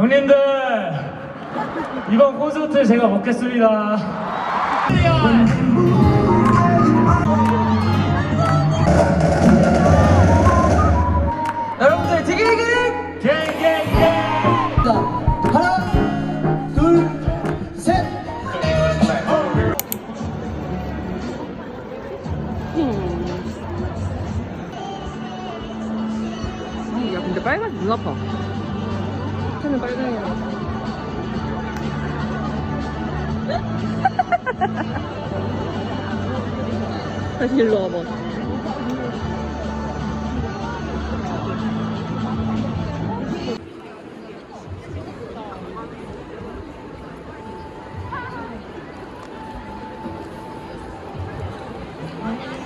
형님들 이번 콘서트 제가 먹겠습니다. 여러분들 아니, 야, 근데 빨간 눈 아파. 하는 빨강이야. 다시 일로 와봐. 아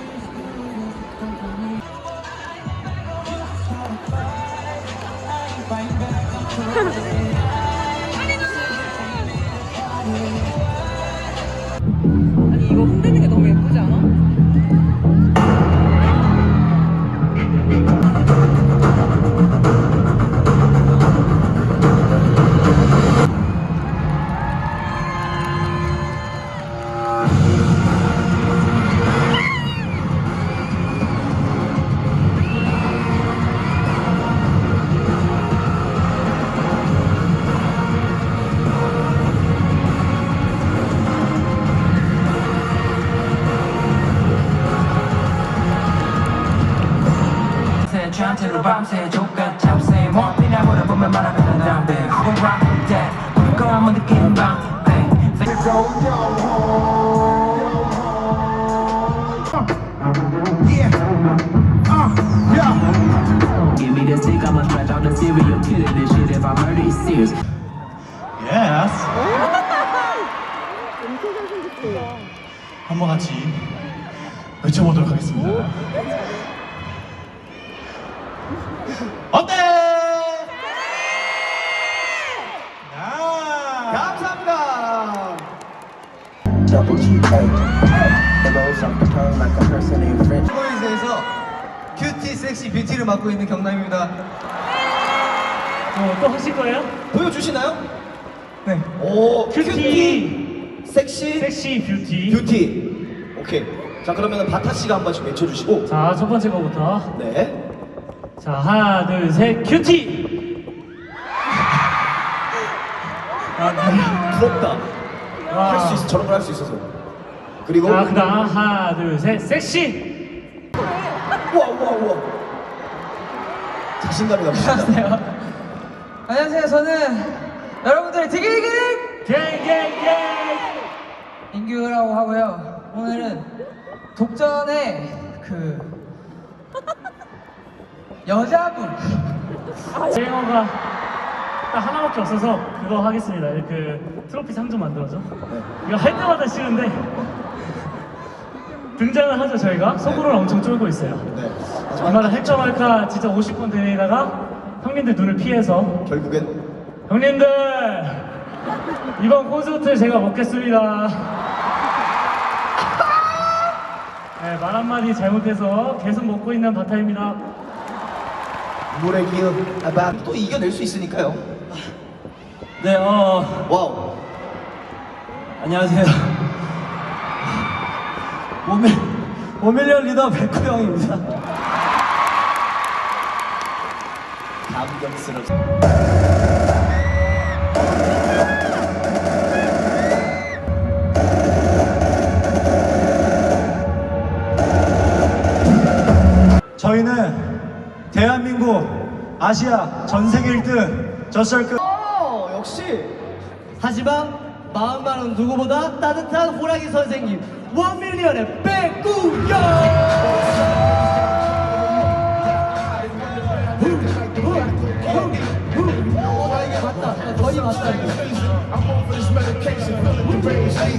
밤새 족같 잡새 몸이나 물어보면 말하면 담배 한번 느끼는 밤 Give me the stick, I'ma stretch out the serial killer this shit if I murder is serious 예스. 한번 같이 외쳐보도록 하겠습니다. 어때? 야! 감사합니다. double G A. It rolls off the tongue like a person in French. 보이즈에서 큐티 섹시 뷰티를 맡고 있는 경남입니다 어, 또 하실 거예요? 보여주시나요? 네. 오 큐티 섹시 섹시 뷰티. 뷰티 오케이 자 그러면 바타 씨가 한 번씩 외쳐주시고 자, 첫 번째 거부터. 네 자, 하나, 둘, 셋, 큐티! 아, 네. 부럽다 와. 할 수 있어 저런 걸 할 수 있어서 그리고 자, 그 다음 하나, 둘, 셋, 섹시! 우와 우와 우와 자신감이 넘칩니다 안녕하세요. 저는 여러분들의 디기디기 갱갱갱! 인규라고 하고요. 오늘은 독전의 그 여자분 제어가 딱 하나밖에 없어서 그거 하겠습니다. 그 트로피 상좀 만들어줘. 이거 할 때마다 싫은데 등장을 하죠 저희가 속으로 는 엄청 쫄고 있어요. 네 정말 할까 말까 진짜 50분 대회다가 형님들 눈을 피해서 결국엔 형님들 이번 콘서트 제가 먹겠습니다. 네, 말 한마디 잘못해서 계속 먹고 있는 바타입니다. 물의 기운. 아, 또 이겨낼 수 있으니까요. 네, 어, 와우. 안녕하세요. 오밀, 오밀리언 리더 백호 형입니다. 감격스럽습니다 저희는 대한민국 아시아 전 세계 1등 저설급 어, 역시. 하지만 마음만은 누구보다 따뜻한 호랑이 선생님 원밀리언의 백구영 맞다 거의 맞다.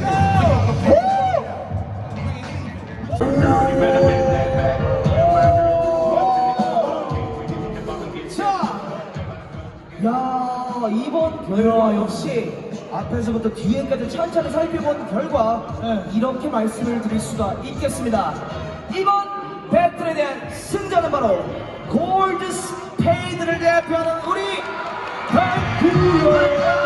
야 이번 결과 역시 앞에서부터 뒤에까지 천천히 살펴본 결과 이렇게 말씀을 드릴 수가 있겠습니다. 이번 배틀에 대한 승자는 바로 골드 스페이드를 대표하는 우리 백구요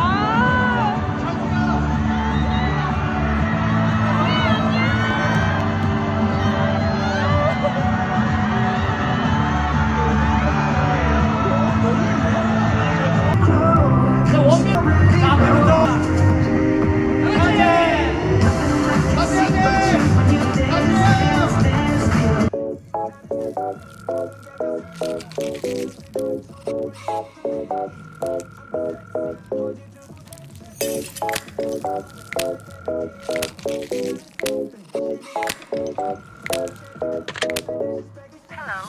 Hello.